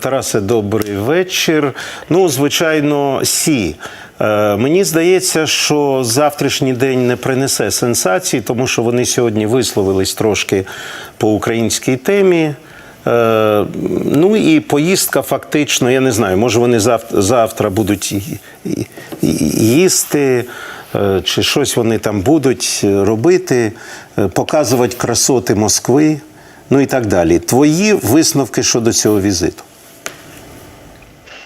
Тарасе, добрий вечір. Ну, звичайно, сі. Е, Мені здається, що завтрашній день не принесе сенсацій, тому що вони сьогодні висловились трошки по українській темі. Е, Ну і поїздка фактично, я не знаю, може вони зав- завтра будуть їсти, е, чи щось вони там будуть робити, показувати красоти Москви, ну і так далі. Твої висновки щодо цього візиту?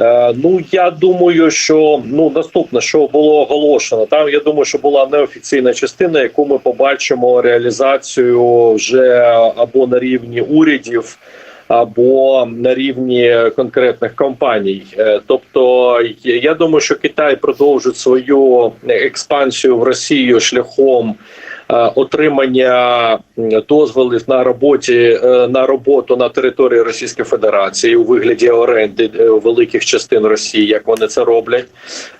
Е, Ну я думаю, що ну наступне, що було оголошено, там я думаю, що була неофіційна частина, яку ми побачимо реалізацію вже або на рівні урядів. Або на рівні конкретних компаній, Е, тобто я думаю, що Китай продовжить свою експансію в Росію шляхом отримання м, дозволів на роботі е, на роботу на території Російської Федерації у вигляді оренди е, великих частин Росії, як вони це роблять,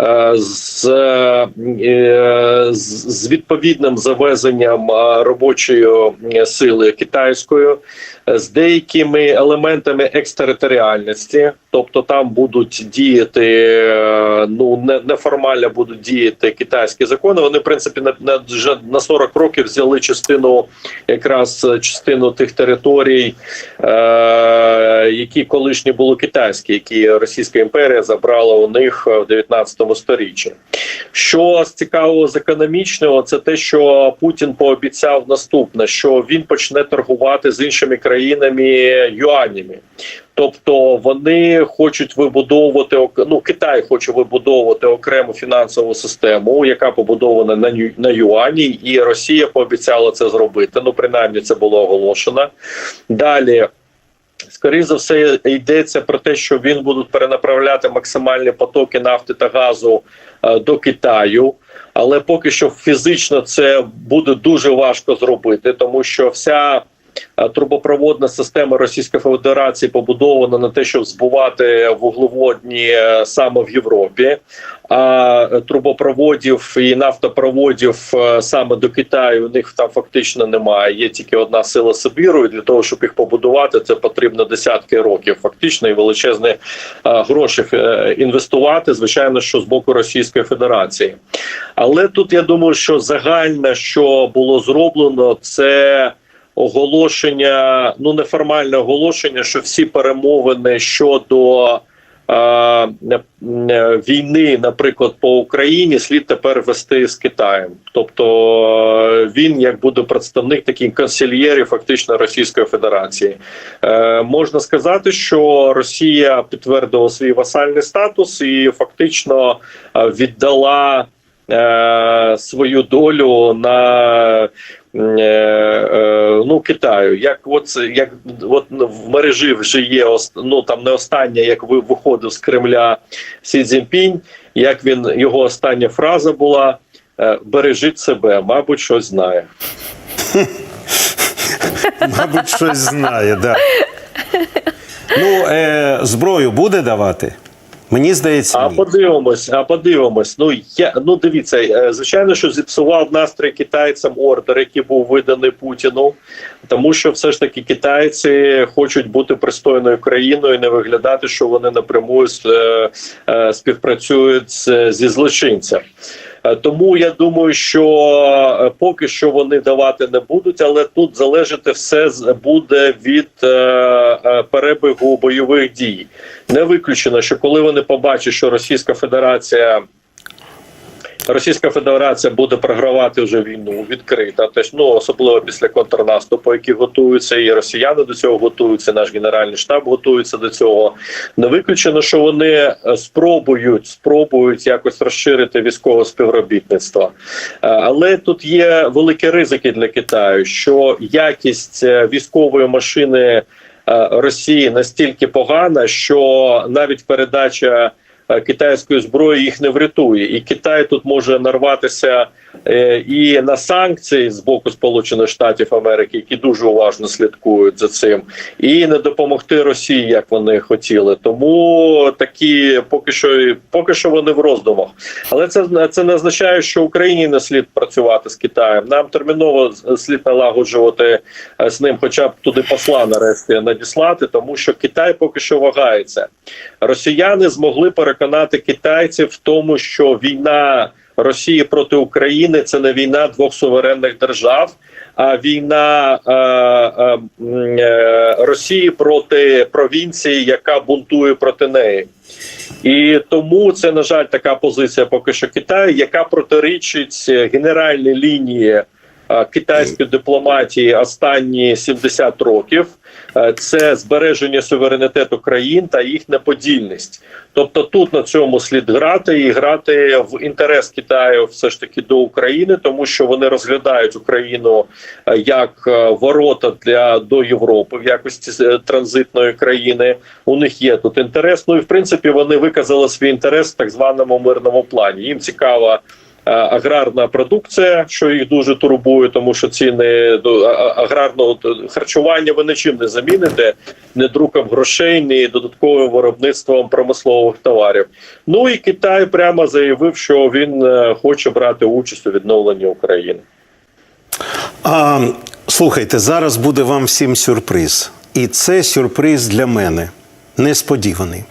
е, з, е, з відповідним завезенням е, робочої е, сили китайської. е, З деякими елементами екстериторіальності, тобто там будуть діяти е, ну не неформально будуть діяти китайські закони. Вони в принципі на вже на 40 років взяли частину якраз е, частину тих територій, е, які колишні були китайські, які Російська імперія забрала у них е, в 19 сторіччі. Що з цікавого з економічного, це те, що Путін пообіцяв наступне: що він почне торгувати з іншими країнами юанями. Тобто вони хочуть вибудовувати ну, Китай хоче вибудовувати окрему фінансову систему, яка побудована на на юані, і Росія пообіцяла це зробити. Ну принаймні це було оголошено. Далі. Скоріше за все йдеться про те, що він будуть перенаправляти максимальні потоки нафти та газу е, до Китаю. Але поки що фізично це буде дуже важко зробити, тому що вся трубопроводна система Російської Федерації побудована на те, щоб збувати вуглеводні е, саме в Європі. А е, трубопроводів і нафтопроводів е, саме до Китаю у них там фактично немає. Є тільки одна сила Сибіру, і для того, щоб їх побудувати, це потрібно десятки років. Фактично і величезні гроші інвестувати. Звичайно, що з боку Російської Федерації. Але тут я думаю, що загальне, що було зроблено, це оголошення, ну неформальне оголошення, що всі перемовини щодо е, війни, наприклад, по Україні, слід тепер вести з Китаєм. Тобто е, він як буде представник такий консильєрів фактично Російської Федерації. Е, можна сказати, що Росія підтвердила свій васальний статус і фактично е, віддала е, свою долю на ну Китаю. Як от як от в мережі вже є ну там не остання, як ви виходив з Кремля Сі Цзіньпінь, як він його остання фраза була. е, Бережіть себе, мабуть, щось знає. Мабуть, щось знає, да. Ну, е, зброю буде давати? Мені здається, А ні. подивимось, а подивимось. Ну я ну дивіться, е, звичайно, що зіпсував настрій китайцям ордер, який був виданий Путіну, тому що все ж таки китайці хочуть бути пристойною країною, не виглядати, що вони напряму е, е, співпрацюють зі злочинцем. Е, Тому я думаю, що е, поки що вони давати не будуть, але тут залежати все буде від е, перебігу бойових дій. Не виключено, що коли вони побачать, що Російська Федерація. Російська Федерація буде програвати вже війну відкрита, теж ну особливо після контрнаступу, які готуються, і росіяни до цього готуються. Наш генеральний штаб готується до цього. Не виключено, що вони е, спробують спробують якось розширити військове співробітництво, Е, але тут є великі ризики для Китаю, що якість е, військової машини Росії настільки погана, що навіть передача китайської зброї їх не врятує, і Китай тут може нарватися е, і на санкції з боку Сполучених Штатів Америки, які дуже уважно слідкують за цим, і не допомогти Росії, як вони хотіли. Тому такі поки що поки що вони в роздумах. Але це це не означає, що Україні не слід працювати з Китаєм. Нам терміново слід налагоджувати е, з ним, хоча б туди посла нарешті надіслати, тому що Китай поки що вагається. Росіяни змогли переконати китайців в тому, що війна Росії проти України це не війна двох суверенних держав, а війна е, е, е, Росії проти провінції, яка бунтує проти неї. І тому це на жаль така позиція поки що Китаю, яка протирічить генеральній лінії е, китайської дипломатії останні 70 років. Е, Це збереження суверенітету країн та їх неподільність. Тобто, тут на цьому слід грати і грати в інтерес Китаю все ж таки до України, тому що вони розглядають Україну е, як е, ворота для до Європи в якості е, транзитної країни. У них є тут інтерес. Ну і в принципі вони виказали свій інтерес в так званому мирному плані. Їм цікава. Е, Аграрна продукція, що їх дуже турбує, тому що ціни до аграрного харчування ви нічим не заміните, ні друком грошей, ні додатковим виробництвом промислових товарів. Ну і Китай прямо заявив, що він е, хоче брати участь у відновленні України. А, слухайте, зараз буде вам всім сюрприз. І це сюрприз для мене несподіваний.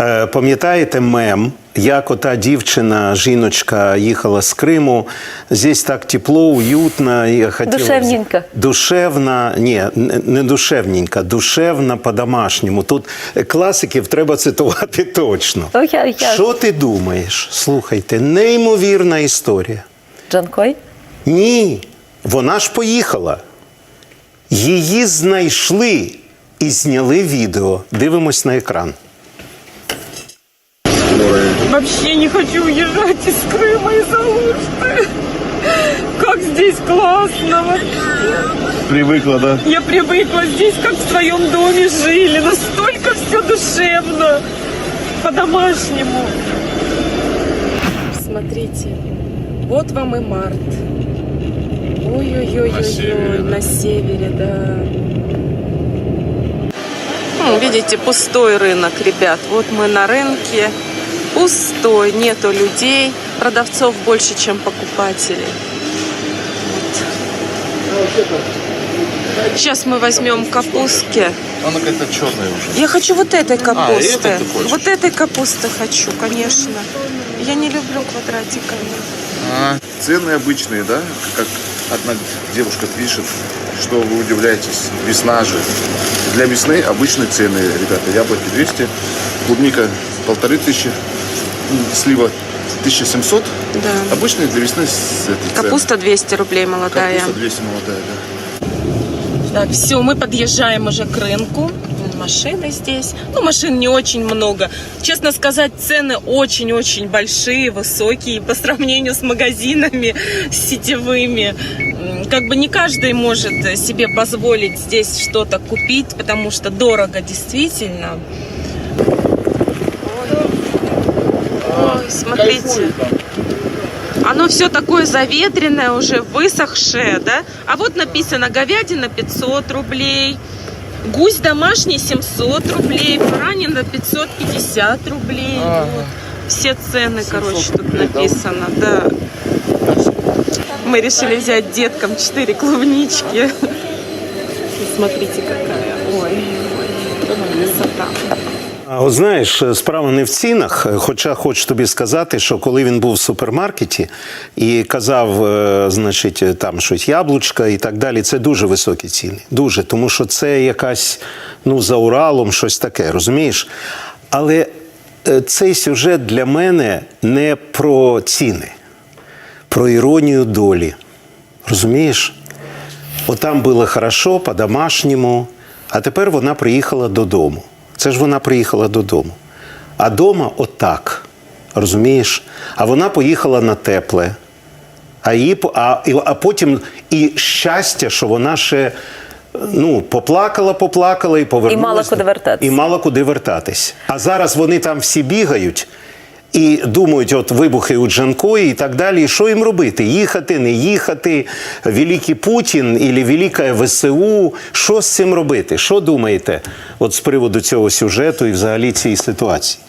Е, пам'ятаєте мем, як ота дівчина, жіночка їхала з Криму, здесь так тепло, уютно. Я хотіла... Душевненько. Душевна, ні, не- не душевненька, душевна по-домашньому. Тут класиків треба цитувати точно. Ну, я- я- Що ти думаєш? Слухайте, неймовірна історія. Джанкой? Ні, вона ж поїхала. Її знайшли і зняли відео. Дивимось на екран. Вообще не хочу уезжать из Крыма из Алушты. Как здесь классно вообще. Привыкла, да? Я привыкла здесь, как в своем доме жили. Настолько все душевно. По-домашнему. Смотрите. Вот вам и март. Ой-ой-ой, На севере, да? на севере, да. Видите, пустой рынок, ребят. Вот мы на рынке. Пустой, нету людей. Продавцов больше, чем покупателей. Вот. Сейчас мы возьмем капустки. Она какая-то черная уже. Я хочу вот этой капусты. это ты хочешь? вот этой капусты хочу, конечно. Я не люблю квадратиками. А, цены обычные, да? Как одна девушка пишет, что вы удивляетесь, весна же. Для весны обычные цены, ребята. Яблоки 200, клубника полторы тысячи, слива 1700. Да. Обычные для весны с этой. Капуста 200 рублей молодая. Капуста 200 молодая, да. Так, все, мы подъезжаем уже к рынку. Машины здесь. Ну, машин не очень много. Честно сказать, цены очень-очень большие, высокие по сравнению с магазинами сетевыми. Как бы не каждый может себе позволить здесь что-то купить, потому что дорого действительно. Смотрите. Оно все такое заветренное, уже высохшее, да? А вот написано говядина 500 рублей, гусь домашний 700 рублей, баранина 550 рублей. Вот. Все цены, короче, тут написано, да. Мы решили взять деткам 4 клубнички. Смотрите, какая. Ой, ой, красота. А от знаєш, справа не в цінах. Хоча хочу тобі сказати, що коли він був в супермаркеті і казав, е, значить, там щось яблучка і так далі, це дуже високі ціни. Дуже, тому що це якась ну за Уралом, щось таке, розумієш? Але е, цей сюжет для мене не про ціни, про іронію долі. Розумієш? Отам було хорошо, по-домашньому, а тепер вона приїхала додому. Це ж вона приїхала додому. А дома отак. Розумієш? А вона поїхала на тепле. А, її, а, а потім і щастя, що вона ще ну, поплакала, поплакала і повернулася. І мала куди вертатись. І мала куди вертатись. А зараз вони там всі бігають. І думають, от вибухи у Джанкої і так далі. Що їм робити? Їхати, не їхати, Великий Путін і Велика ВСУ. Що з цим робити? Що думаєте от з приводу цього сюжету і взагалі цієї ситуації?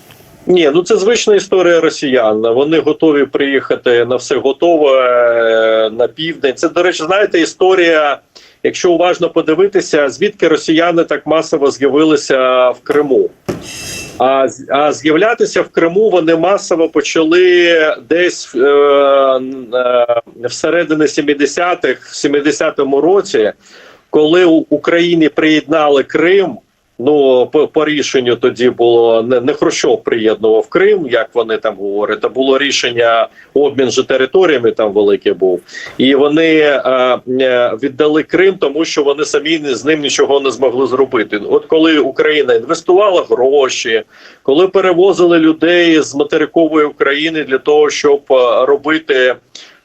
Ні, ну це звична історія росіян. Вони готові приїхати на все готове е, на південь. Це, до речі, знаєте, історія. Якщо уважно подивитися, звідки росіяни так масово з'явилися в Криму. А, а з'являтися в Криму вони масово почали десь е, е, всередині 70-х, в 70-му році, коли у Україні приєднали Крим. Ну, по, по рішенню тоді було не, не Хрущов приєднував Крим, як вони там говорять. а було рішення обмін же територіями там великий був, і вони е, е, віддали Крим, тому що вони самі з ним нічого не змогли зробити. От коли Україна інвестувала гроші, коли перевозили людей з материкової України для того, щоб е, робити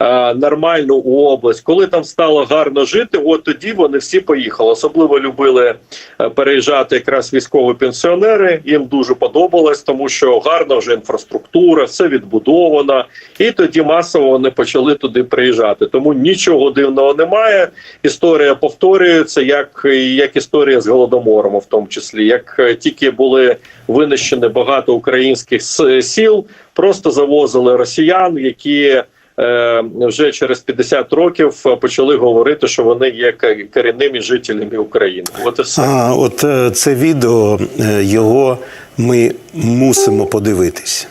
е, нормальну область, коли там стало гарно жити, от тоді вони всі поїхали. Особливо любили е, переїжджати якраз військові пенсіонери. Їм дуже подобалось, тому що гарна вже інфраструктура, все відбудовано, і тоді масово вони почали туди приїжджати. Тому нічого дивного немає. Історія повторюється, як, як історія з голодомором, в тому числі, як е, тільки були винищені багато українських сіл, просто завозили росіян, які. Е, Вже через 50 років е, почали говорити, що вони є корінними жителями України. От і все. А от е, це відео його ми мусимо подивитись.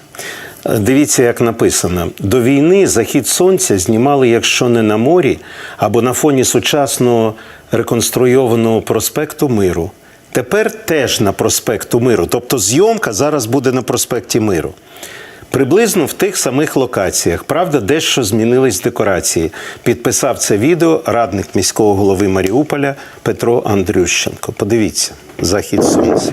Дивіться, як написано: до війни захід сонця знімали, якщо не на морі, або на фоні сучасного реконструйованого проспекту Миру. Тепер теж на проспекту Миру. Тобто зйомка зараз буде на проспекті Миру. Приблизно в тих самих локаціях. Правда, дещо змінились декорації. Підписав це відео радник міського голови Маріуполя Петро Андрющенко. Подивіться, захід сонця.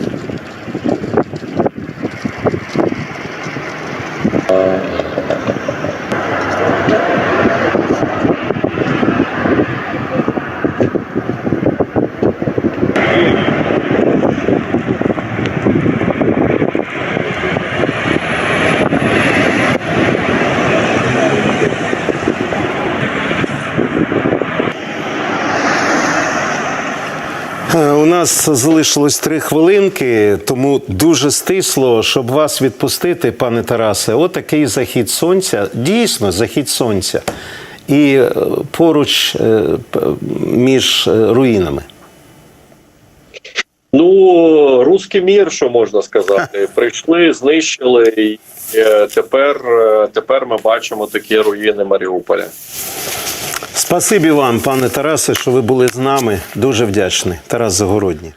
Е, У нас залишилось три хвилинки, тому дуже стисло, щоб вас відпустити, пане Тарасе. Отакий захід сонця, дійсно захід сонця. І е, поруч е, між е, руїнами. Ну, руський мір, що можна сказати, прийшли, знищили, і тепер, тепер ми бачимо такі руїни Маріуполя. Спасибі вам, пане Тарасе, що ви були з нами. Дуже вдячний. Тарас Загородній.